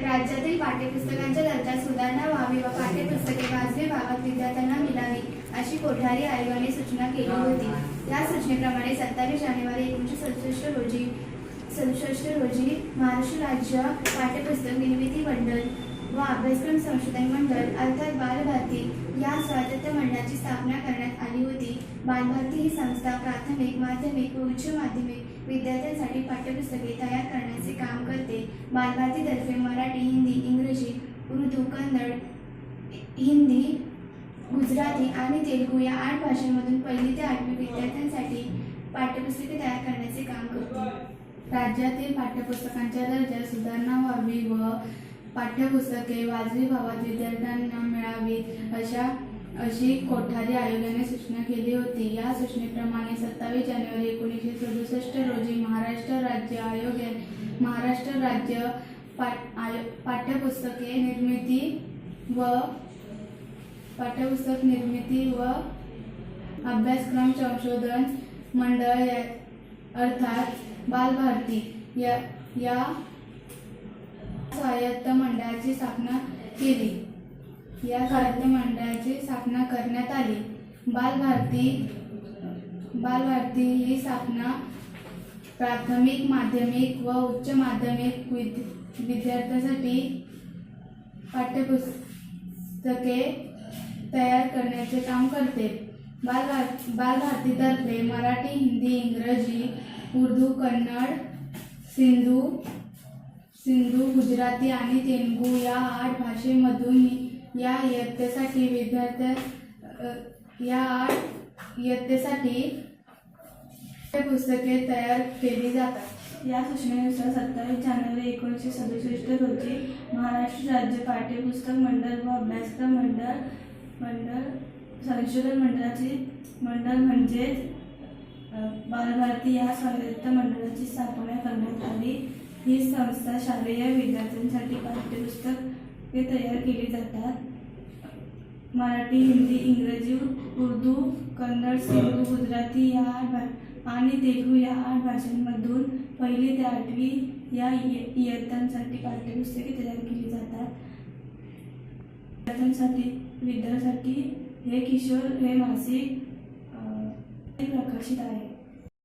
राज्यातील पाठ्यपुस्तकांच्या दर्जात सुधारणा व्हावी व पाठ्यपुस्तके वाजवी भागात विद्यार्थ्यांना मिळावी अशी कोठारी आयोगाने सूचना केली होती. या सूचनेप्रमाणे सत्तावीस जानेवारी एकोणीसशे सदुसष्ट रोजी सदुसष्ट रोजी महाराष्ट्र राज्य पाठ्यपुस्तक निर्मिती मंडळ व अभ्यासक्रम संशोधन मंडळ अर्थात बालभारती आज स्वातंत्र्य मंडळाची स्थापना करण्यात आली होती. बालभारती ही संस्था प्राथमिक माध्यमिक व उच्च माध्यमिक विद्यार्थ्यांसाठी पाठ्यपुस्तके तयार करण्याचे काम करते. बालभारतीतर्फे मराठी हिंदी इंग्रजी उर्दू कन्नड हिंदी गुजराती आणि तेलुगू या आठ भाषांमधून पहिली ते आठवी विद्यार्थ्यांसाठी पाठ्यपुस्तके तयार करण्याचे काम करते. राज्यातील पाठ्यपुस्तकांच्या दर्जात सुधारणा व पाठ्यपुस्तके वाजवी भावात विद्यार्थ्यांना मिळावी अशा अशी कोठारी आयोगाने सूचना केली होती. या सूचनेप्रमाणे सत्तावीस जानेवारी एकोणीसशे सदुसष्ट रोजी महाराष्ट्र राज्य आयोगाने महाराष्ट्र राज्य पाठ आयो पाठ्यपुस्तके निर्मिती व पाठ्यपुस्तक निर्मिती व अभ्यासक्रम संशोधन मंडळ या अर्थात बालभारती या या स्वायत्त मंडळाची स्थापना केली. या स्वायत्त मंडळाची स्थापना करण्यात आली. बालभारती बालभारती ही स्थापना प्राथमिक माध्यमिक व उच्च माध्यमिक विद विद्यार्थ्यांसाठी पाठ्यपुस्तके तयार करण्याचे काम करते. बालभार बालभारतीतर्फे मराठी हिंदी इंग्रजी उर्दू कन्नड सिंधू सिंधू गुजराती आणि तेलुगू या आठ भाषेमधून या इयत्तेसाठी विद्यार्थ्या या आठ इयत्तेसाठी पुस्तके तयार केली जातात. या सूचनेनुसार सत्तावीस जानेवारी एकोणीसशे सदुसष्ट रोजी महाराष्ट्र राज्य पाठ्यपुस्तक मंडळ व अभ्यासक्रम मंडळ मंडळ संशोधन मंडळाची मंडळ म्हणजेच बालभारती या संयुक्त मंडळाची स्थापना करण्यात आली. ही संस्था शालेय विद्यार्थ्यांसाठी पाठ्यपुस्तके तयार केली जातात. मराठी हिंदी इंग्रजी उर्दू कन्नड सिंधू गुजराती या आठ भा आणि तेलुगू या आठ भाषांमधून पहिली ते आठवी या इयत्तांसाठी पाठ्यपुस्तके तयार केली जातात. विद्यार्थ्यांसाठी विद्यार्थ्यांसाठी हे किशोर हे मासिक प्रकाशित आहे.